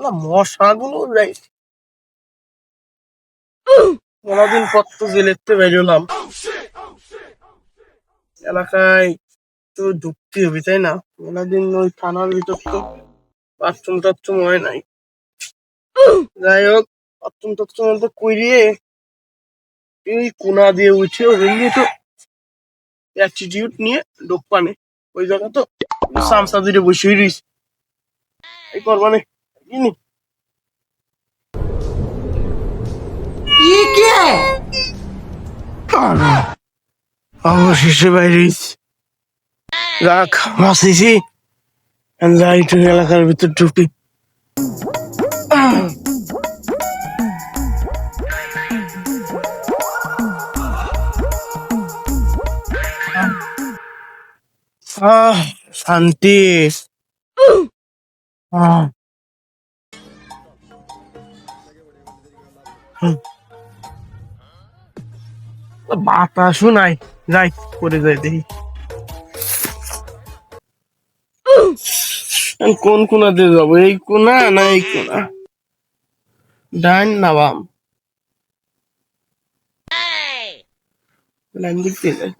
শালা মশাগুলো যাই। অনেকদিন পর তো জেলেতে এলাকায় তো ঢুকতে হবে, তাই না? অনেকদিন ওই থানার ভিতর তো বাথরুম টাথরুম হয় নাই। যাই হোক বাথরুম টাথরুম তো করিয়ে এই কোনা দিয়ে উঠে ওই তো অ্যাটিটিউড নিয়ে ডোপানে ওই জায়গা তো সামসা দুটো বসেই রয়েছে এই করবানে। ইনি কে অবশেষে বাইরেই রাখ মাসিছি যাই এলাকার ভিতর ঢুকি। শান্তি। আহ। বাতাসও নাই। যাই করে যাই দেখি। আমি কোন কোনাতে যাব? এই কোনা না এই কোনা ডান না বাম? ডান দিক দিয়ে যাই।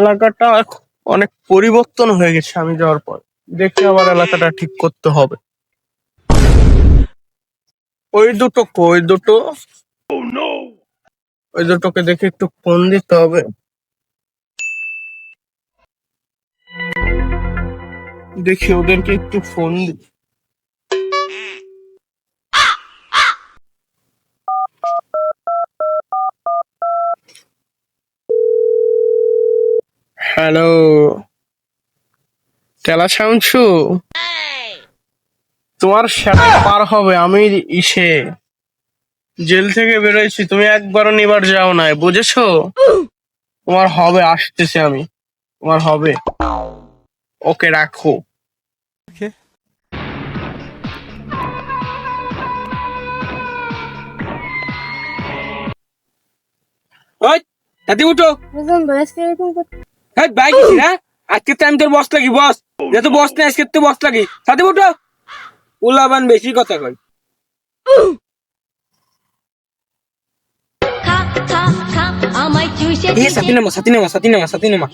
এলাকাটা অনেক পরিবর্তন হয়ে গেছে আমি যাওয়ার পর। দেখি আবার এলাকাটা ঠিক করতে হবে। ওই দুটো ওই দুটো ওই দুটোকে দেখে একটু ফোন দিতে হবে। দেখি ওদেরকে একটু ফোন দি হ্যালো। তেলা শুনছো তোমার সাথে পার হবে আমি ইসে। জেল থেকে বেরোইছি তুমি একবারও নিবার যাও নাই বুঝেছ? তোমার হবে আসতেছে আমি। তোমার হবে। ওকে রাখো। ওই তাতে উঠো। হ্যাঁ বাইক না? আজকে তো আমি তোর বস লাগি বস যেহেতু বস না আজকে তো বস লাগি। সাথে উঠো। উলাবান বেশি কথা কই খা খা খা আমায় চুষে এ সাথী নামা সাথী নামা সাথী নামা সাথী নামা।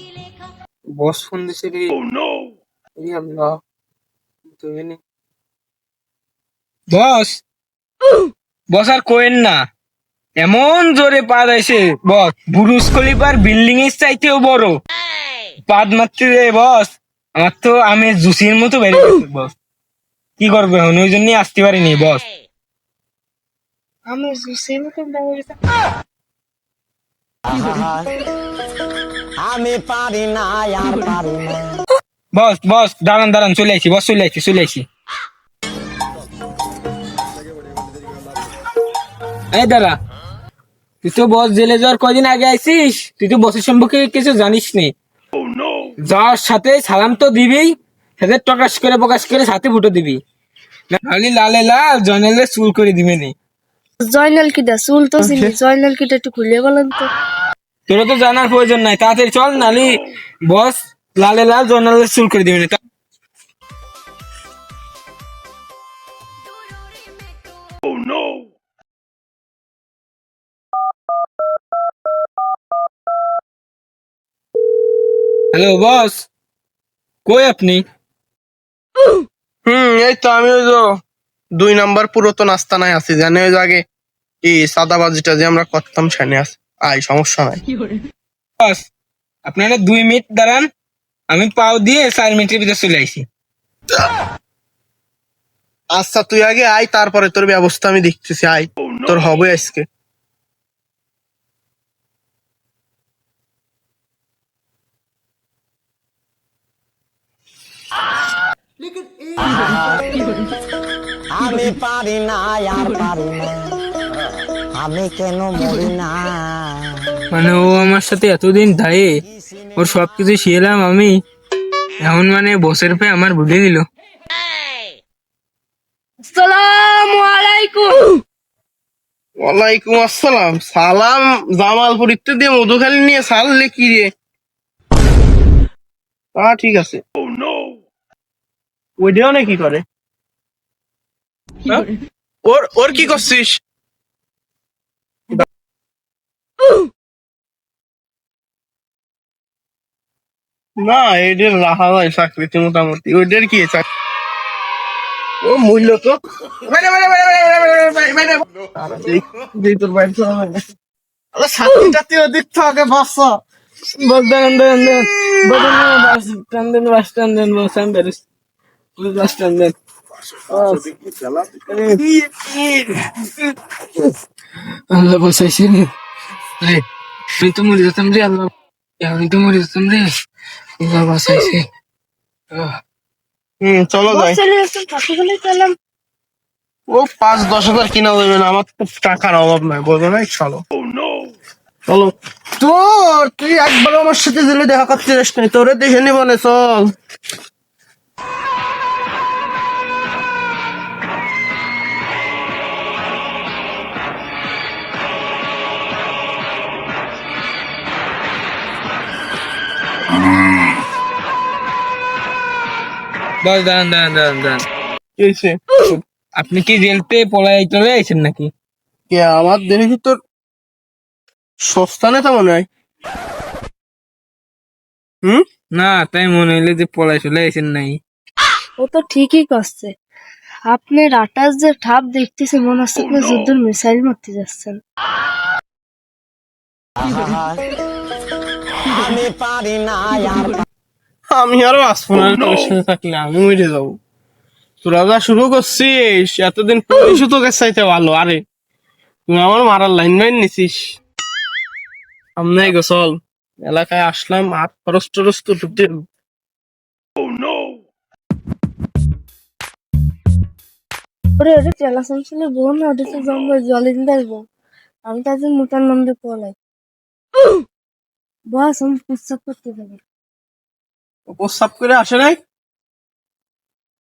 বস ফোন দিছে রে। এই আল্লাহ। তুমি বস বস আর কোয়েন না। এমন জোরে পা দিয়েছে বস বুরুজ খলিফার বিল্ডিং এর চাইতেও বড়। পাদ মারতে রে বস। আমার তো আমি জুসির মতো বেড়ে গেছে বস। কি করবে এখন? ওই জন্যই আসতে পারিনি বস। আমি জুসির মতো বেড়ে গেছে। আমি পারি না আর পারি না। বস বস দাঁড়ান দাঁড়ান চলে আইছি বস চলে আইছি চলে আইছি। এই দাঁড়া তুই তো বস জেলে যাওয়ার কয়দিন আগে আইছিস? তুই তো বসের সম্পর্কে কিছু জানিস নি যাওয়ার সাথে সালাম তো দিবি সাথে প্রকাশ করে প্রকাশ করে সাথে ফুটো দিবি। নাহলে লালে লাল জনেলে চুল করে দিবে নি। জয়নাল কিটা চুল তো চিনি জয়নাল কিটা একটু খুলে বলেন তো। তোর তো জানার প্রয়োজন নাই তাড়াতাড়ি চল নালি বস লালে লাল জনেলে চুল করে দিবে না। হ্যালো বস কই আপনি? হুম এই তো আমি ওই তো দুই নাম্বার পুরাতন আস্তানায় আছি জানি ওই যে আগে এই সাদাবাজিটা যে আমরা করতাম সেখানে আছে। আয় সমস্যা নাই। বস আপনারা দুই মিনিট দাঁড়ান আমি পাও দিয়ে চার মিনিটের ভিতরে চলে আইছি। আচ্ছা তুই আগে আয় তারপরে তোর ব্যবস্থা আমি দেখতেছি আয়। তোর হবে আজকে। আমি পারি না আর পারি না। আমি কেন মরি না? মানে ও আমার সাথে এতদিন দায়ে ওর সবকিছু শিয়েলাম আমি এখন মানে বসের পে আমার ভুলে দিল আসসালামু আলাইকুম। ওয়ালাইকুম আসসালাম। সালাম জামালপুর ইত্যাদি মধুখালী নিয়ে সাল কি রে। হ্যাঁ ঠিক আছে। ওইটাও না কি করে? হ্যাঁ? ওর ওর কি করছিস? না এদের রাখা হয় চাকরিতে মোটামুটি। কি চাকরি? ও মূল্য তো। হয়। বস। দেন দেন দেন। বদন বাস স্ট্যান্ড দেন বাস স্ট্যান্ড দেন বস স্ট্যান্ড দেন আল্লাহ বসাইছে রে রে আমি তো মরে যেতাম রে আল্লাহ আমি তো মরে যেতাম রে আল্লাহ বসাইছে আহ হুম চলো যাই। চলে আসুন ও পাঁচ দশ হাজার কিনা দেবে না আমার তো টাকার অভাব নাই বলব না চলো। চলো। তোর তুই একবার আমার সাথে দিলে দেখা করতে যাস না তোরে দেখে নিব না চল। বস দাঁড়ান দাঁড়ান দাঁড়ান দাঁড়ান। কি আপনি কি রেলতে পলাই চলে আইছেন নাকি? কে আমার দেখি তোর সস্তা নেতা মনে হয়। হুম? না তাই মনে হইলে যে পলাই চলে আইছেন নাই ও তো ঠিকই করছে। আপনার আটাশ যে ঠাপ দেখতেছে মনে হচ্ছে আপনি যুদ্ধের মিসাইল মারতে যাচ্ছেন। আমি পারি না আমি আরও আসব না তোর সাথে থাকলে আমি মরে যাব। তোরা যা শুরু করছিস এতদিন পুলিশও তোকে চাইতে ভালো আরে। তুই আমার মারার লাইন মাইন নিছিস। সামনে গো চল। এলাকায় আসলাম হাত খরচ টরচ তো ঢুকতে ওরে ওরে চেলা বোন ওটা তো জঙ্গল জলে দিতে বোন আমি তাদের মোটার নাম দিয়ে পলাই বস আমি প্রস্তাব করতে পারি। প্রস্তাব করে আসে নাই?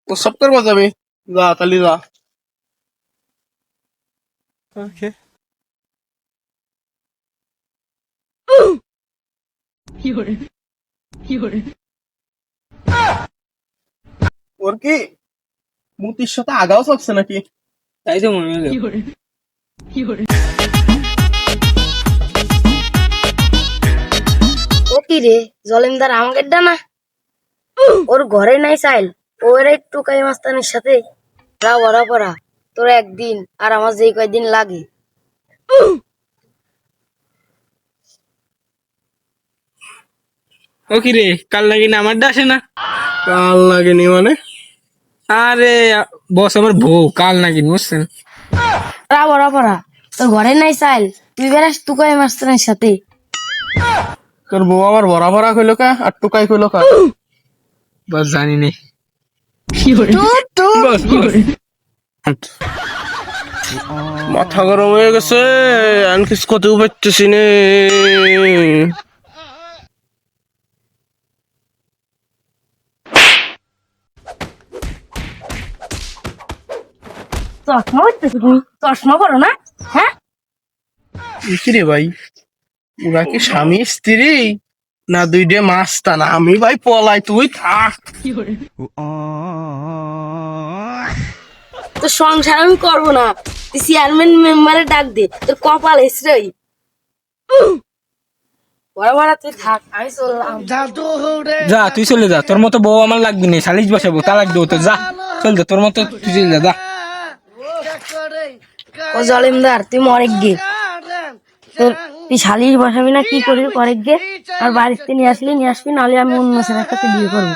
প্রস্তাব করব যাবে? যা তালি যা। ওর কি মুতির সাথে আগাও চলছে নাকি? তাই তো মনে হলো। ও কি রে জলিমদার আমাকে ডানা? ওর ঘরে নাই চাইল ওর একটু কাই মাস্তানের সাথে রা বড়া পড়া তোর একদিন আর আমার যেই কয়দিন লাগে। ও কি রে কাল নাকি না আমার আসে না? কাল লাগেনি মানে? আরে বস আমার বউ কাল নাকি বুঝছেন? রা বড়া পড়া তোর ঘরে নাই চাইল তুই বেড়াস তু কাই মাস্তানের সাথে। তোর বউ আমার ভরা ভরা কইলো কা আর টুকাই কইলো কা? বস জানি বস মাথা গরম হয়ে গেছে আমি কিছু করতেও পারতেছি নে। চশমা করতেছো তুমি? চশমা করো না? হ্যাঁ? কি রে ভাই? ওরা কি স্বামী স্ত্রী? না দুইটে মাস্তা না। আমি ভাই পলাই তুই থাক। তোর সংসার আমি করব না। তুই চেয়ারম্যান মেম্বারে ডাক দে তোর কপাল এসরাই যা তুই চলে যা। তোর মতো বউ আমার লাগবে না সালিশ বসাবো তালাক দেবো তো যা। চল যা তোর মতো তুই চলে যা যা। ও জলিমদার তুই মরেক গে তোর তুই শালির বসাবি না? কি করবি পরে গিয়ে আর বাড়িতে নিয়ে আসলি, নিয়ে আসবি, নাহলে আমি অন্য ছেলের সাথে বিয়ে করব।